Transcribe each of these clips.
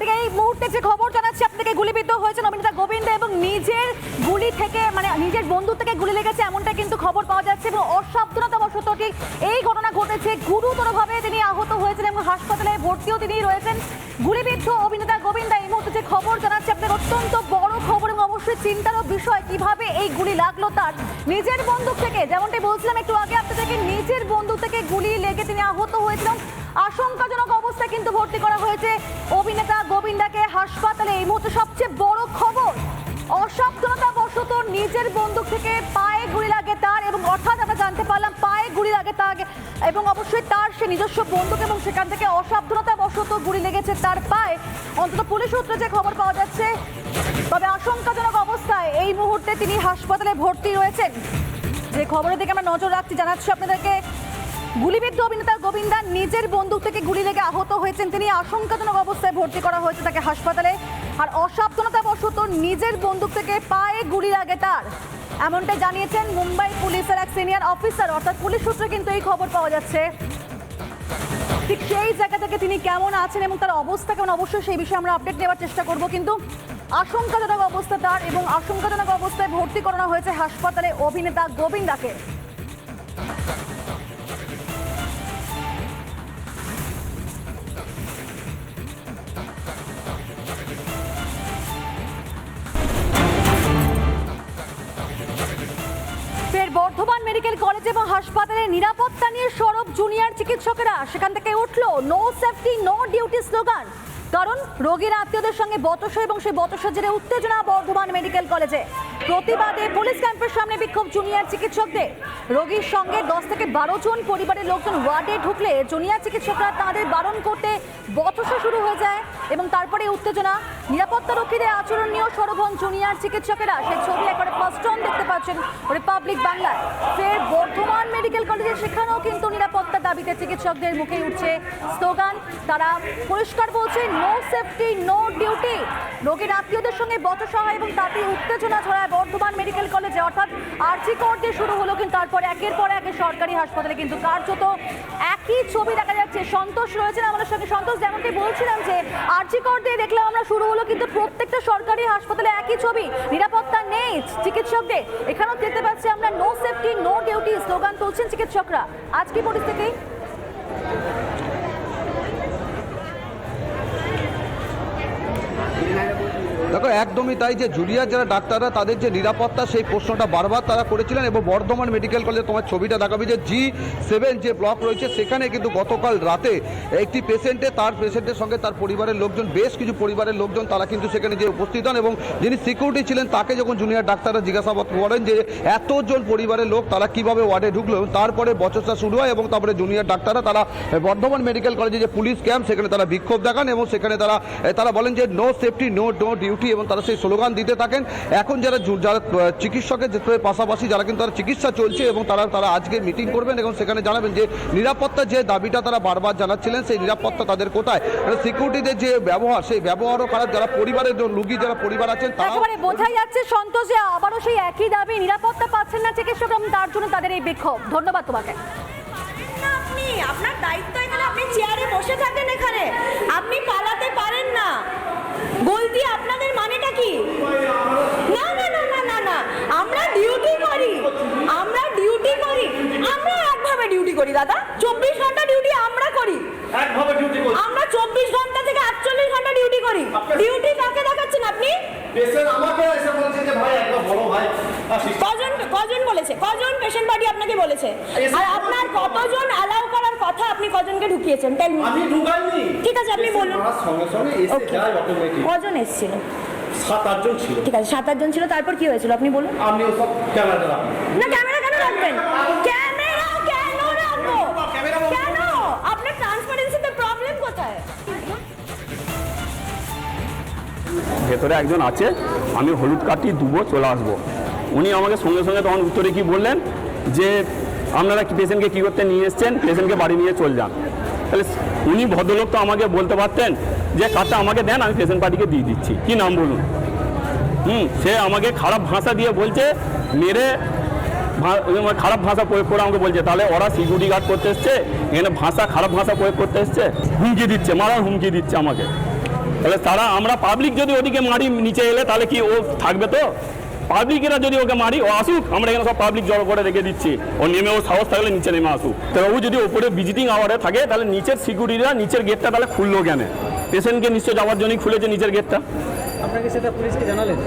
ঠিক এই মুহূর্তে যে খবর জানাচ্ছি আপনাকে গুলিবিদ্ধ হয়েছেন অভিনেতা গোবিন্দ এবং নিজের গুলি থেকে মানে নিজের বন্ধু থেকে গুলি লেগেছে এমনটা কিন্তু খবর পাওয়া যাচ্ছে এবং অসাবধানতাবশত ঠিক এই ঘটনা ঘটেছে। গুরুতরভাবে তিনি আহত হয়েছেন এবং হাসপাতালে ভর্তিও তিনি রয়েছেন। গুলিবিদ্ধ অভিনেতা গোবিন্দা, এই মুহূর্তে যে খবর জানাচ্ছে, আপনাদের অত্যন্ত বড় খবর এবং অবশ্যই চিন্তারও বিষয়, কীভাবে এই গুলি লাগল তার নিজের বন্দুক থেকে। যেমনটি বলছিলাম একটু আগে, আপনাদেরকে নিজের বন্দুক থেকে গুলি লেগে তিনি আহত হয়েছিলেন। আশঙ্কাজনক অবস্থায় কিন্তু ভর্তি করা হয়েছে। অভিনেতা গোবিন্দাকে হাসপাতালে, এই মুহূর্তে সবচেয়ে বড় খবর অসাবধানতা বশত নিজের বন্দুক থেকে পায়ে গুলি লাগে তার এবং অর্থাৎ আমরা জানতে পারলাম পায়ে গুলি লাগে তার এবং অবশ্যই তার সে নিজস্ব বন্দুক এবং সেখান থেকে অসাবধানতা বশত গুলি লেগেছে তার পায়ে। অন্তত পুলিশ সূত্রে যে খবর পাওয়া যাচ্ছে, তবে আশঙ্কাজনক অবস্থায় এই মুহূর্তে তিনি হাসপাতালে ভর্তি রয়েছেন। যে খবরের দিকে আমরা নজর রাখছি জানাচ্ছি আপনাদেরকে গুলিবিদ্ধ অভিনেতা গোবিন্দা নিজের বন্দুক থেকে গুলি লেগে আহত হয়েছেন। তিনি আশঙ্কাজনক অবস্থায় ভর্তি করা হয়েছে তাকে হাসপাতালে। আর অসাবধানতা বশত নিজের বন্দুক থেকে পায়ে গুলি লাগে তার। এমনটাই জানিয়েছেন মুম্বাই পুলিশের এক সিনিয়র অফিসার। অর্থাৎ পুলিশ সূত্রে কিন্তু এই খবর পাওয়া যাচ্ছে। ঠিক সেই জায়গা থেকে তিনি কেমন আছেন এবং তার অবস্থা কেমন, অবশ্যই সেই বিষয়ে আমরা আপডেট নেওয়ার চেষ্টা করব। কিন্তু আশঙ্কাজনক অবস্থা তার এবং আশঙ্কাজনক অবস্থায় ভর্তি করানো হয়েছে হাসপাতালে অভিনেতা গোবিন্দাকে। মেডিকেল কলেজ এবং হাসপাতালে নিরাপত্তা নিয়ে সরব জুনিয়র চিকিৎসকেরা সেখান থেকে উঠল no safety no duty slogan. কারণ রোগীর আত্মীয়দের সঙ্গে বতস এবং সেই বতস জেরে উত্তেজনা বর্ধমান মেডিকেল কলেজে প্রতিবাদে পুলিশ ক্যাম্পের সামনে বিক্ষোভ জুনিয়র চিকিৎসকদের। রোগীর সঙ্গে দশ থেকে বারো জন পরিবারের লোকজন ওয়ার্ডে ঢুকলে জুনিয়র চিকিৎসকরা তাদের বারণ করতে বতসা শুরু হয়ে যায় এবং তারপরে উত্তেজনা। নিরাপত্তা রক্ষীদের আচরণ নিয়েও সরব হন জুনিয়র চিকিৎসকেরা সেই ছবি একবারে ফার্স্ট দেখতে পাচ্ছেন রিপাবলিক বাংলায়। ফের বর্ধমান মেডিকেল কলেজে সেখানেও কিন্তু নিরাপত্তা দাবিতে চিকিৎসকদের মুখে উঠছে স্লোগান। তারা পরিষ্কার বলছে নো সেফটি নো ডিউটি রোগীর আত্মীয়দের সঙ্গে বচসা হয় এবং তাতে উত্তেজনা ছড়ায় বর্ধমান মেডিকেল কলেজে, অর্থাৎ আর্জি কোর্ট দিয়ে শুরু হলো কিন্তু তারপরে একের পর এক সরকারি হাসপাতালে কিন্তু কার্যত একই ছবি দেখা যাচ্ছে। সন্তোষ রয়েছেন আমাদের সঙ্গে। সন্তোষ, যেমনটি বলছিলাম যে আর্জি কোর্ট দিয়ে দেখলাম আমরা শুরু হলো কিন্তু প্রত্যেকটা সরকারি হাসপাতালে একই ছবি। নিরাপত্তা নেই চিকিৎসকদের। এখানেও দেখতে পাচ্ছি আমরা no safety no duty slogan তুলছেন চিকিৎসকরা। আজকে পরিস্থিতি দেখো একদমই তাই যে জুনিয়র যারা ডাক্তাররা, তাদের যে নিরাপত্তা, সেই প্রশ্নটা বারবার তারা করেছিলেন এবং বর্ধমান মেডিকেল কলেজে তোমার ছবিটা দেখাবে যে জি সেভেন যে ব্লক রয়েছে, সেখানে কিন্তু গতকাল রাতে একটি পেশেন্টে, তার পেশেন্টের সঙ্গে তার পরিবারের লোকজন, বেশ কিছু পরিবারের লোকজন তারা কিন্তু সেখানে যে উপস্থিত হন এবং যিনি সিকিউরিটি ছিলেন, তাকে যখন জুনিয়র ডাক্তাররা জিজ্ঞাসাবাদ করেন যে এতজন পরিবারের লোক, তারা কীভাবে ওয়ার্ডে ঢুকলো তারপরে বচসা শুরু হয় এবং তারপরে জুনিয়র ডাক্তাররা তারা বর্ধমান মেডিকেল কলেজে যে পুলিশ ক্যাম্প, সেখানে তারা বিক্ষোভ দেখান এবং সেখানে তারা তারা বলেন যে no safety no no duty এবং তারা সেই স্লোগান দিতে থাকেন। এখন যারা যারা চিকিৎসকের যে পাশাপাশি যারা কিন্তু তারা চিকিৎসা চলছে এবং তারা তারা আজকে মিটিং করবেন এবং সেখানে জানাবেন যে নিরাপত্তা যে দাবিটা তারা বারবার জানাচ্ছিলেন সেই নিরাপত্তা তাদের কোথায়? সিকিউরিটিদের যে ব্যবহার সেই ব্যবহারও খারাপ। যারা পরিবারের রুগী যারা পরিবার আছেন তারা বোঝাই যাচ্ছে সন্তোষ যে আবারও সেই একই দাবি নিরাপত্তা পাচ্ছেন না চিকিৎসক এবং তার জন্য তাদের এই বিক্ষোভ। ধন্যবাদ তোমাকে। আপনি আপনার দায়িত্ব এখানে আপনি চেয়ারে বসে থাকেন এখানে আপনি পালাতে পারেন না বলতি আপনাদের মানেটা কি না না না না না না আমরা ডিউটি করি আমরা ডিউটি করি আমরা একভাবে ডিউটি করি দাদা। চব্বিশ ঘণ্টা ডিউটি আমরা করি। আমরা চব্বিশ ঘণ্টা থেকে আটচল্লিশ ঘণ্টা ডিউটি করি। ডিউটি কাকে দেখাচ্ছেন আপনি? কজন কজন বলেছে? কজন পেশেন্ট পার্টি আপনাকে বলেছে? আর আপনার কতজন অ্যালাউ করার কথা আপনি কজনকে ঢুকিয়েছেন? টেল আমি ঢুকাইনি। ঠিক আছে, আপনি বলুন। আমার সঙ্গে সঙ্গে এসে যায় অটোমেটিক কজন এসেছিল? সাত আটজন ছিল। ঠিক আছে সাত আটজন ছিল তারপর কি হয়েছিল? আপনি বলুন। আমি ওসব ক্যামেরাটা না ভেতরে একজন আছে, আমি হলুদ কাঠি দুবো, চলে আসব। উনি আমাকে সঙ্গে সঙ্গে তখন উত্তরে কি বললেন, যে আপনারা পেশেন্টকে কী করতে নিয়ে এসছেন, পেশেন্টকে বাড়ি নিয়ে চল যান। তাহলে উনি ভদ্রলোক তো আমাকে বলতে পারতেন, যে কার্ডটা আমাকে দেন, আমি পেশেন্ট পার্টিকে দিয়ে দিচ্ছি। কি নাম বলুন? হুম, সে আমাকে খারাপ ভাষা দিয়ে বলছে, মেরে ভা- খারাপ ভাষা প্রয়োগ করে আমাকে বলছে। তাহলে ওরা সিকিউরিটি গার্ড করতে এসছে, এখানে ভাষা, খারাপ ভাষা প্রয়োগ করতে এসছে, হুমকি দিচ্ছে, মারার হুমকি দিচ্ছে আমাকে। তাহলে তারা আমরা পাবলিক যদি ওদিকে মারি নিচে এলে তাহলে কি ও থাকবে তো? পাবলিকেরা যদি ওকে মারি ও আসুক আমরা এখানে সব পাবলিক জড়ো করে রেখে দিচ্ছি। ও নেমে ও সাহস থাকলে নিচে নেমে আসুক। তো ও যদি ওপরে ভিজিটিং আওয়ারে থাকে তাহলে নিচের সিকিউরিটিরা নিচের গেটটা তাহলে খুললো কেন? পেশেন্টকে নিশ্চয় যাওয়ার জন্যই খুলেছে নিচের গেটটা আপনাকে সেটা পুলিশকে জানালেন?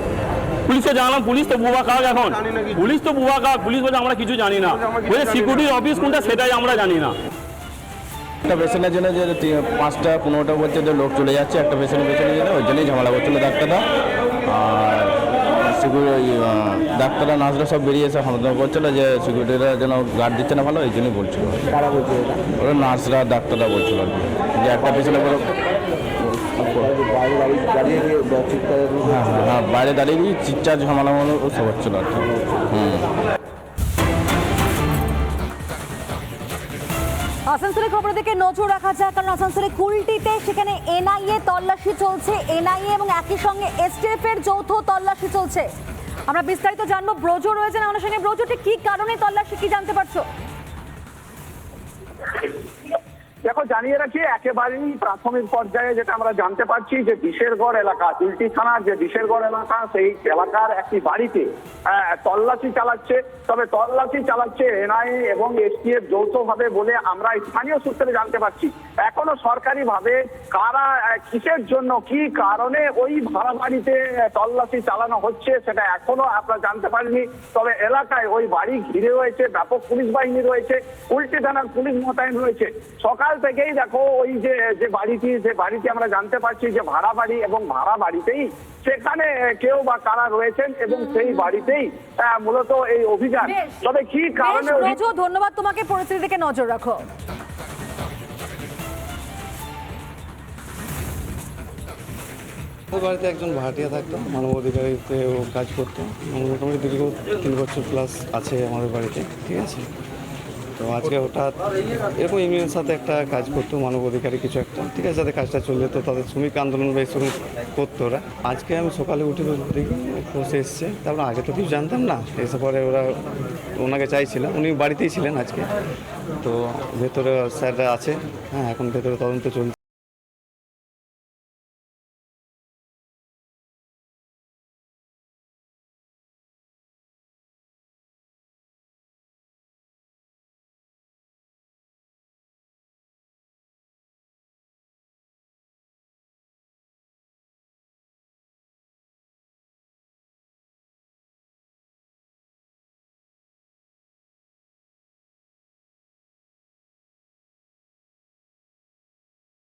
পুলিশকে জানালাম পুলিশ তো বুবা কাক এখন। পুলিশ তো বুবা কাক পুলিশ বলছে আমরা কিছু জানি না। বলছে সিকিউরিটির অফিস কোনটা সেটাই আমরা জানি না। একটা পেশেন্টের জন্য যে পাঁচটা পনেরোটা বলছে যে লোক চলে যাচ্ছে একটা পেশেন্টের পেছনে জন্য ওই জন্যই ঝামেলা করছিল ডাক্তাররা। আর সিকিউরিটি ডাক্তাররা নার্সরা সব বেরিয়ে এসে হামদা করছিল যে সিকিউরিটিরা যেন গার্ড দিচ্ছে না ভালো এই জন্যই বলছিল। ওরা নার্সরা ডাক্তাররা বলছিল আর কি। যে একটা পেশেন্টের বলো হ্যাঁ হ্যাঁ হ্যাঁ বাইরে দাঁড়িয়ে গিয়ে চিৎচার ঝামেলা মনে সব হচ্ছিল আর কি। হুম। আসানসোলের খবর দিকে নজর রাখা যায় কারণ আসানসোলের কুলটিতে সেখানে এনআইএ তল্লাশি চলছে। এনআইএ এবং একই সঙ্গে এসটিএফ এর যৌথ তল্লাশি চলছে। আমরা বিস্তারিত জানব। ব্রজ রয়েছেন আমাদের সঙ্গে। ব্রজটি ঠিক কি কারণে তল্লাশি, কি জানতে পারছ? দেখো, জানিয়ে রাখি, একেবারেই প্রাথমিক পর্যায়ে যেটা আমরা জানতে পারছি যে দিশেরগড় এলাকা তিলটি থানার যে দিশেরগড় এলাকা, সেই এলাকার একটি বাড়িতে তল্লাশি চালাচ্ছে। তবে তল্লাশি চালাচ্ছে এনআইএ এবং এসটিএফ যৌথভাবে বলে আমরা স্থানীয় সূত্রে জানতে পারছি। এখনও সরকারি ভাবে কারা কিসের জন্য, কি কারণে ওই ভাড়া বাড়িতে তল্লাশি চালানো হচ্ছে সেটা এখনও আমরা জানতে পারিনি। তবে এলাকায় ওই বাড়ি ঘিরে রয়েছে, ব্যাপক পুলিশ বাহিনী রয়েছে, উল্টি থানার পুলিশ মোতায়েন রয়েছে। সকাল থেকেই দেখো ওই যে যে বাড়িটি যে বাড়িটি আমরা জানতে পারছি যে ভাড়া বাড়ি এবং ভাড়া বাড়িতেই সেখানে কেউ বা কারা রয়েছেন এবং সেই বাড়িতেই মূলত এই অভিযান। তবে কি কারণে ধন্যবাদ তোমাকে পরিস্থিতির দিকে নজর রাখো। বাড়িতে একজন ভাড়াটিয়া থাকতো মানব অধিকারীতে ও কাজ করতো মোটামুটি দীর্ঘ তিন বছর প্লাস আছে আমাদের বাড়িতে ঠিক আছে? তো আজকে হঠাৎ এরকম ইউনিয়নের সাথে একটা কাজ করতো মানব অধিকারী কিছু একটা। ঠিক আছে, যাতে কাজটা চলে যেত তাদের শ্রমিক আন্দোলন বা এসব করতো ওরা। আজকে আমি সকালে উঠে দেখি, বসে এসছে। তারপরে আগে তো কিছু জানতাম না। এসে পরে ওরা ওনাকে চাইছিলাম। উনি বাড়িতেই ছিলেন আজকে। তো ভেতরে স্যাররা আছে। হ্যাঁ এখন ভেতরে তদন্ত চলছে।